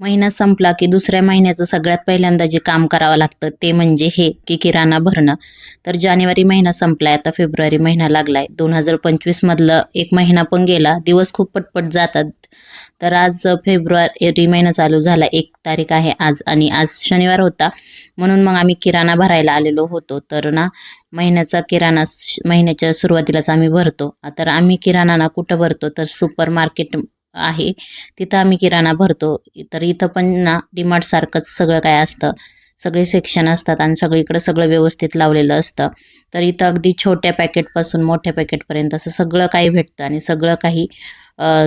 महिना संपला की दुसऱ्या महिन्याचं सगळ्यात पहिल्यांदा जे काम करावं लागतं ते म्हणजे हे की किराणा भरणं. तर जानेवारी महिना संपलाय आता फेब्रुवारी महिना लागलाय. दोन हजार पंचवीसमधलं एक महिना पण गेला दिवस खूप पटपट जातात. तर आज फेब्रुवारी महिना चालू झाला एक तारीख आहे आज आणि आज शनिवार होता. म्हणून मग आम्ही किराणा भरायला आलेलो होतो. तर ना महिन्याचा किराणा महिन्याच्या सुरुवातीलाच आम्ही भरतो. तर आम्ही किराणा ना कुठं भरतो? तर सुपर मार्केट आहे. तिथं आम्ही किराणा भरतो. तर इथं पण ना डीमार्ट सारखंच सगळं काय असतं. सगळे सेक्शन असतात आणि सगळीकडं सगळं व्यवस्थित लावलेलं असतं. तर इथं अगदी छोट्या पॅकेटपासून मोठ्या पॅकेटपर्यंत असं सगळं काही भेटतं आणि सगळं काही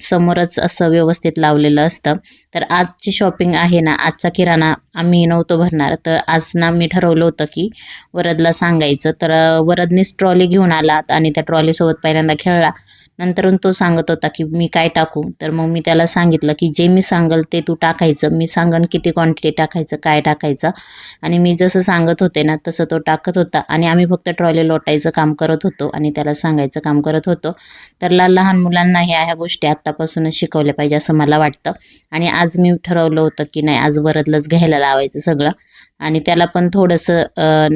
समोरच असं व्यवस्थित लावलेलं असतं. तर आजची शॉपिंग आहे ना आजचा किराणा आम्ही नव्हतो भरणार. तर आज ना मी ठरवलं होतं की वरदला सांगायचं. तर वरदनीच ट्रॉली घेऊन आला आणि त्या ट्रॉलीसोबत पहिल्यांदा खेळला. नंतरून तो सांगत होता की मी काय टाकू? तर मग मी त्याला सांगितलं की जे मी सांगल ते तू टाकायचं. मी सांगन किती क्वांटिटी टाकायचं काय टाकायचं. आणि मी जसं सांगत होते ना तसं तो टाकत होता. आणि आम्ही फक्त ट्रॉली लोटायचं काम करत होतो आणि त्याला सांगायचं काम करत होतो. तर लहान मुलांना ह्या ह्या गोष्टी गोष्टी आत्तापासूनच शिकवल्या पाहिजे असं मला वाटतं. आणि आज मी ठरवलं होतं की नाही आज वरदलंच घ्यायला लावायचं सगळं. आणि त्याला पण थोडंसं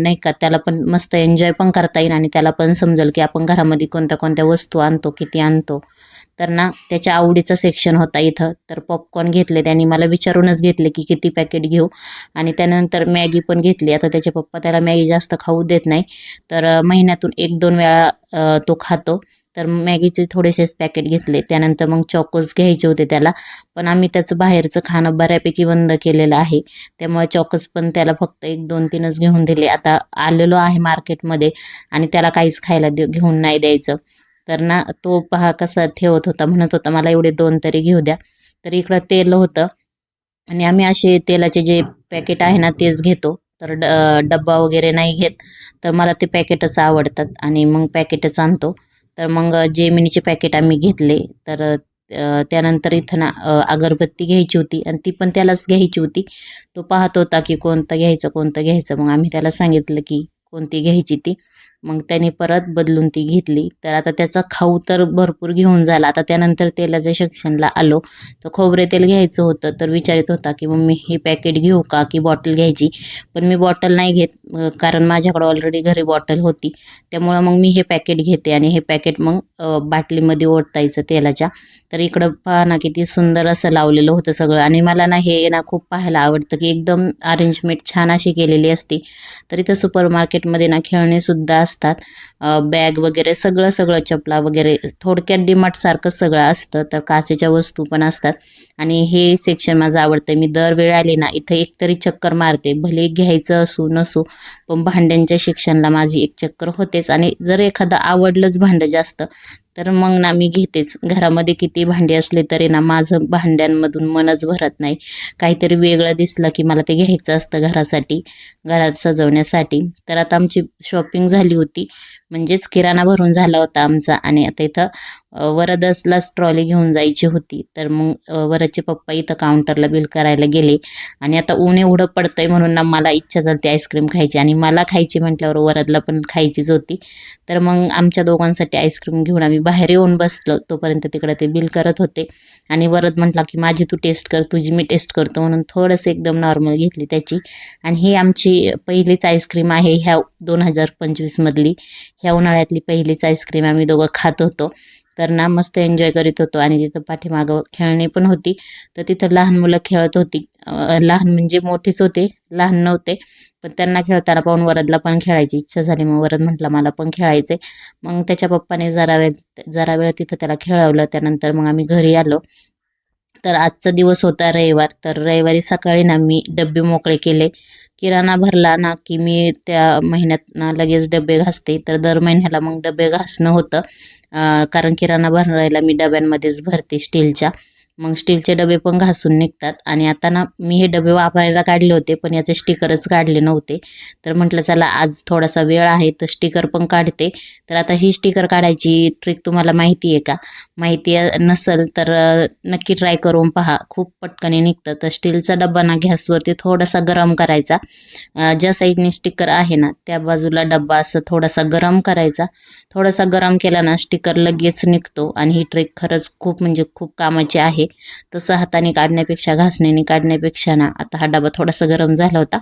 नाही का त्याला पण मस्त एन्जॉय पण करता येईल आणि त्याला पण समजेल की आपण घरामध्ये कोणत्या कोणत्या वस्तू आणतो किती आणतो. तर ना त्याच्या आवडीचं सेक्शन होता इथं. तर पॉपकॉर्न घेतले त्यांनी. मला विचारूनच घेतले की किती पॅकेट घेऊ. आणि त्यानंतर मॅगी पण घेतली. आता त्याचे पप्पा त्याला मॅगी जास्त खाऊ देत नाही. तर महिन्यातून एक दोन वेळा तो खातो. तर मॅगीचे थोडेसेच पॅकेट घेतले. त्यानंतर मग चॉकोस घ्यायचे होते त्याला. पण आम्ही त्याचं बाहेरचं खाणं बऱ्यापैकी बंद केलेलं आहे. त्यामुळे चॉकोज पण त्याला फक्त एक दोन तीनच घेऊन दिले. आता आलेलो आहे मार्केटमध्ये आणि त्याला काहीच खायला दे घेऊन नाही द्यायचं. तर ना तो पहा कसा ठेवत होता. म्हणत होता मला एवढे दोन तरी घेऊ द्या. तर इकडं तेल होतं. आणि आम्ही असे तेलाचे जे पॅकेट आहे ना तेच घेतो. तर ड डब्बा वगैरे नाही घेत. तर मला ते पॅकेटच आवडतात. आणि मग पॅकेटच आणतो. तर मग जेमिनीचे पॅकेट आम्ही घेतले. तर त्यानंतर इथं ना अगरबत्ती घ्यायची होती आणि ती पण त्यालाच घ्यायची होती. तो पाहत होता की कोणतं घ्यायचं कोणतं घ्यायचं. मग आम्ही त्याला सांगितलं की कोणती घ्यायची ती. मग त्याने परत बदलून ती घेतली. तर आता त्याचा खाऊ तर भरपूर घेऊन झाला. आता त्यानंतर तेलाच्या सेक्शनला आलो. तर खोबरे तेल घ्यायचं होतं. तर विचारित होता की मग मी हे पॅकेट घेऊ का? की बॉटल घ्यायची? पण मी बॉटल नाही घेत कारण माझ्याकडं ऑलरेडी घरी बॉटल होती. त्यामुळं मग मी हे पॅकेट घेते आणि हे पॅकेट मग बाटलीमध्ये ओढतायचं तेलाच्या. तर इकडं पहा ना किती सुंदर असं लावलेलं होतं सगळं. आणि मला ना हे ना खूप पाहायला आवडतं की एकदम अरेंजमेंट छान अशी केलेली असते. तर इथं सुपर मार्केटमध्ये ना खेळणेसुद्धा असतात. बॅग वगैरे सगळं सगळं चपला वगैरे थोडक्यात डीमार्ट सारखं सगळं असतं तर काचेच्या वस्तू पण असतात. आणि हे सेक्शन माझं आवडतं मी दरवेळी आले ना इथं एकतरी चक्कर मारते. भले घ्यायचं असू नसू पण भांड्यांच्या सेक्शनला माझी एक चक्कर होतेच. आणि जर एखादं आवडलंच भांडं जास्त तर मग ना मी घेतेच. घरामध्ये किती भांडी असले तरी ना माझं भांड्यांमधून मनच भरत नाही. काहीतरी वेगळं दिसलं की मला ते घ्यायचं असतं घरासाठी घरात सजवण्यासाठी. तर आता आमची शॉपिंग झाली होती. म्हणजेच किराणा भरून झाला होता आमचा आणि आता इथं वरदसलाच ट्रॉली घेऊन जायची होती. तर मग वरदचे पप्पा इथं काउंटरला बिल करायला गेले आणि आता ऊन एवढं पडतंय म्हणून ना मला इच्छा झाली आईस्क्रीम खायची आणि मला खायची म्हटल्यावर वरदला पण खायचीच होती. तर मग आमच्या दोघांसाठी आईस्क्रीम घेऊन आम्ही बाहेर येऊन बसलो. तोपर्यंत तिकडं ते बिल करत होते आणि वरद म्हटला की माझी तू टेस्ट कर तुझी मी टेस्ट करतो म्हणून थोडंसं एकदम नॉर्मल घेतली त्याची. आणि ही आमची पहिलीच आईस्क्रीम आहे ह्या दोन हजार पंचवीसमधली. ह्या उन्हाळ्यातली पहिलीच आईस्क्रीम आम्ही दोघं खात होतो. तर ना मस्त एन्जॉय करीत होतो आणि तिथं पाठीमागं खेळणी पण होती. तर तिथं लहान मुलं खेळत होती. लहान म्हणजे मोठीच होते लहान नव्हते. पण त्यांना खेळताना पाहून वरदला पण खेळायची इच्छा झाली. मग वरद म्हटलं मला पण खेळायचे मग त्याच्या पप्पाने जरा वेळ जरा वेळ तिथं त्याला खेळवलं. त्यानंतर मग आम्ही घरी आलो. तर आजचा दिवस होता रविवार. तर रविवारी सकाळी ना मी डब्बे मोकळे केले. किराणा भरला ना की मी त्या महिन्यात ना लगेच डबे घासते. तर दर महिन्याला मग डबे घासणं होतं. कारण किराणा भरायला मी डब्यांमध्येच भरते स्टीलच्या. मग स्टीलचे डबे पण घासून निघतात. आणि आता ना मी हे डबे वापरायला काढले होते पण याचे स्टिकरच काढले नव्हते. तर म्हटलं चला आज थोडासा वेळ आहे तर स्टिकर पण काढते. तर आता ही स्टिकर काढायची ट्रिक तुम्हाला माहिती आहे का? माहिती नसेल तर नक्की ट्राय करून पहा. खूप पटकने निघतं. तर स्टीलचा डब्बा ना गॅसवरती थोडासा गरम करायचा. ज्या साईडने स्टिकर आहे ना त्या बाजूला डब्बा असं थोडासा गरम करायचा. थोडासा गरम केला ना स्टिकर लगेच निघतो. आणि ही ट्रिक खरंच खूप म्हणजे खूप कामाची आहे. तसं हाताने काढण्यापेक्षा घासण्याने काढण्यापेक्षा ना आता हा डबा थोडासा गरम झाला होता.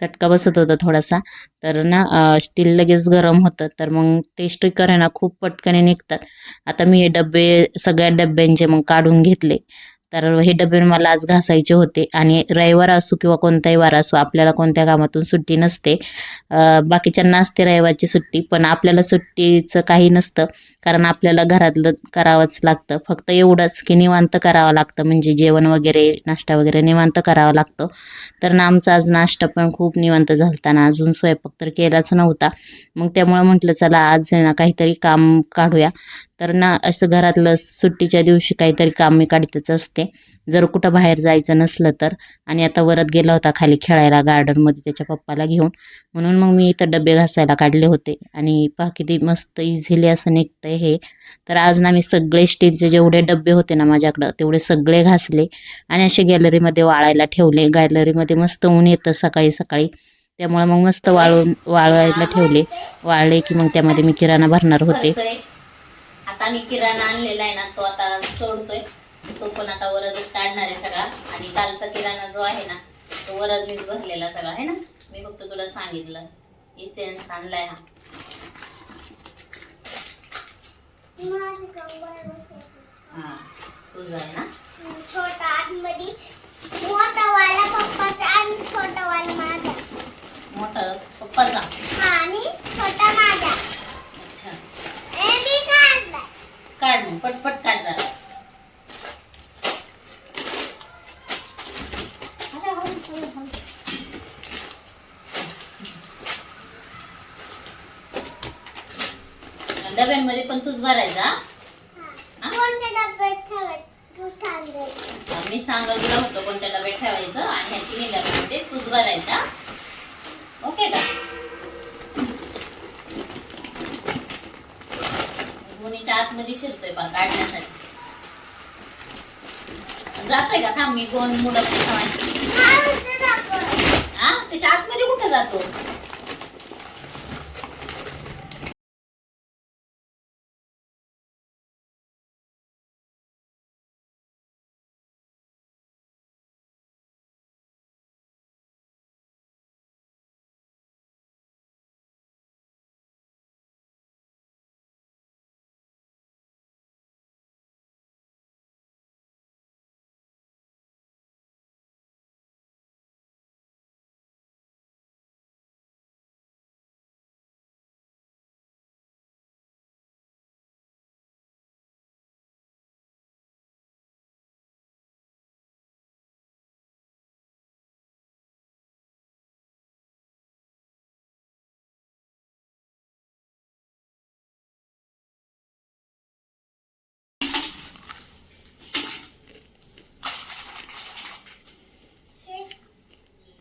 चटका बसत होता थोडासा. तर ना स्टील लगेच गरम होतं. तर मग ते करायला खूप पटकने निघतात. आता मी हे डबे सगळ्या डब्यांचे मग काढून घेतले. तर हे डबे मला आज घासायचे होते. आणि रविवार असो किंवा कोणताही वार असो आपल्याला कोणत्या कामातून सुट्टी नसते. बाकीच्यांना असते रविवारची सुट्टी पण आपल्याला सुट्टीचं काही नसतं. कारण आपल्याला घरातलं करावंच लागतं. फक्त एवढंच की निवांत करावं लागतं. म्हणजे जेवण वगैरे नाश्ता वगैरे निवांत करावा लागतो. तर ना आमचा आज नाश्ता पण खूप निवांत झालता ना. अजून स्वयंपाक तर केलाच नव्हता. मग त्यामुळं म्हटलं चला आज ना काहीतरी काम काढूया. तर ना असं घरातलं सुट्टीच्या दिवशी काहीतरी काम मी काढतच असते. जर कुठं बाहेर जायचं नसलं तर. आणि आता वरत गेला होता खाली खेळायला गार्डनमध्ये त्याच्या पप्पाला घेऊन. म्हणून मग मी इथं डबे घासायला काढले होते. आणि पहा किती मस्त इझिली असं आहे हे. तर आज ना मी सगळे स्टीलचे जेवढे डबे होते ना माझ्याकडं तेवढे सगळे घासले आणि असे गॅलरीमध्ये वाळायला ठेवले. गॅलरीमध्ये मस्त ऊन येतं सकाळी सकाळी. त्यामुळे मग मस्त वाळून वाळायला ठेवले. वाळले की मग त्यामध्ये मी किराणा भरणार होते. आता मी किराणा आणलेला आहे ना तो आता सोडतोय. तो पण आता वरदच काढणार आहे सगळा. आणि कालचा किराणा जो आहे ना तो वरद मीच भरलेला सगळा आहे ना? मी फक्त तुला सांगितलं. इसेन्स आणलाय हा. हा तुझा आहे ना? छोटा आतमध्ये. मोठा वाला पप्पाचा आणि छोटा वाला माझा. मोठं पप्पाचा हा आणि छोटा माझा अच्छा ए, मी काढलाय काढ मग पटपट काढ जरा अरे, हळू, हळू, हळू. डब्यांमध्ये पण तूच भरायचा मी सांगितलं होतं कोणत्या डब्यात ठेवायचं आणि ह्याची निघाल्यामध्ये तूच भरायचा. ओके का? गोणीच्या आतमध्ये शिरतोय पण काढण्यासाठी. जातोय का? थांब मी गोण मुडप दाखव. हा? त्याच्या आतमध्ये कुठे जातो?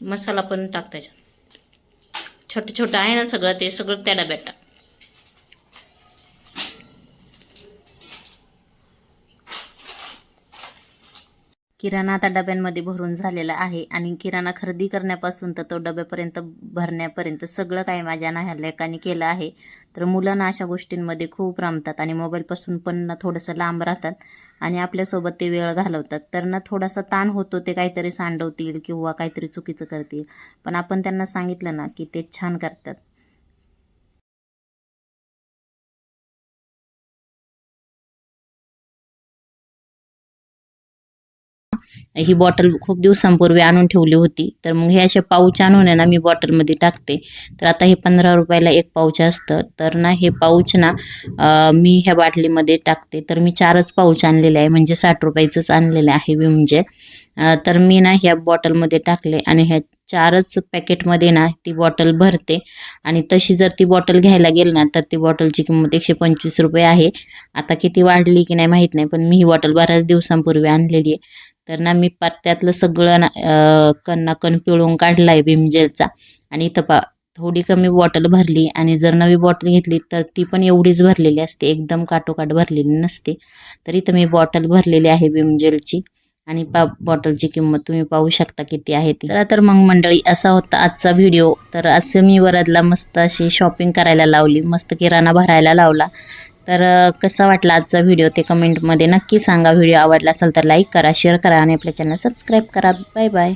मसाला पण टाक त्याच्यात. छोटं छोटं आहे ना सगळं ते सगळं त्या डब्यात टाक. किराणा आता डब्यांमध्ये भरून झालेला आहे आणि किराणा खरेदी करण्यापासून तर तो डब्यापर्यंत भरण्यापर्यंत सगळं काही माझ्या ना लेकाने केलं आहे. तर मुलं ना अशा गोष्टींमध्ये खूप रमतात आणि मोबाईलपासून पण ना थोडंसं लांब राहतात आणि आपल्यासोबत ते वेळ घालवतात. तर ना थोडासा ताण होतो ते काहीतरी सांडवतील किंवा काहीतरी चुकीचं करतील. पण आपण त्यांना सांगितलं ना की ते छान करतात. ही बॉटल खूप दिवसांपूर्वी आणून ठेवली होती. तर मग हे असे पाऊच आणून आहे ना मी बॉटलमध्ये टाकते. तर आता हे पंधरा रुपयाला एक पाऊच असतं. तर ना हे पाऊच ना मी ह्या बाटलीमध्ये टाकते. तर मी चारच पाऊच आणलेले आहे. म्हणजे साठ रुपयाचंच आणलेलं आहे म्हणजे. विमजे अं, तर मी ना ह्या बॉटलमध्ये टाकले आणि ह्या चारच पॅकेटमध्ये ना ती बॉटल भरते. आणि तशी जर ती बॉटल घ्यायला गेली ना तर ती बॉटलची किंमत एकशे पंचवीस रुपये आहे. आता किती वाढली की नाही माहीत नाही पण मी ही बॉटल बऱ्याच दिवसांपूर्वी आणलेली आहे. तर ना मी पत्त्यातलं सगळं ना अं, कण पिळून काढला आहे विम जेलचा आणि इथं पा थोडी कमी बॉटल भरली आणि जर नवी बॉटल घेतली तर ती पण एवढीच भरलेली असते. एकदम काटोकाट भरलेली नसते. तर इथं मी बॉटल भरलेली आहे विम जेलची आणि पा बॉटलची किंमत तुम्ही पाहू शकता किती आहे ती. चला तर मग मंडळी असा होता आजचा व्हिडिओ तर असं मी वरदला मस्त अशी शॉपिंग करायला लावली मस्त किराणा भरायला लावला. तर कसा वाटला आजचा व्हिडिओ ते कमेंटमध्ये नक्की सांगा. व्हिडिओ आवडला असेल तर लाईक करा शेअर करा आणि आपल्या चॅनल सबस्क्राईब करा. Bye bye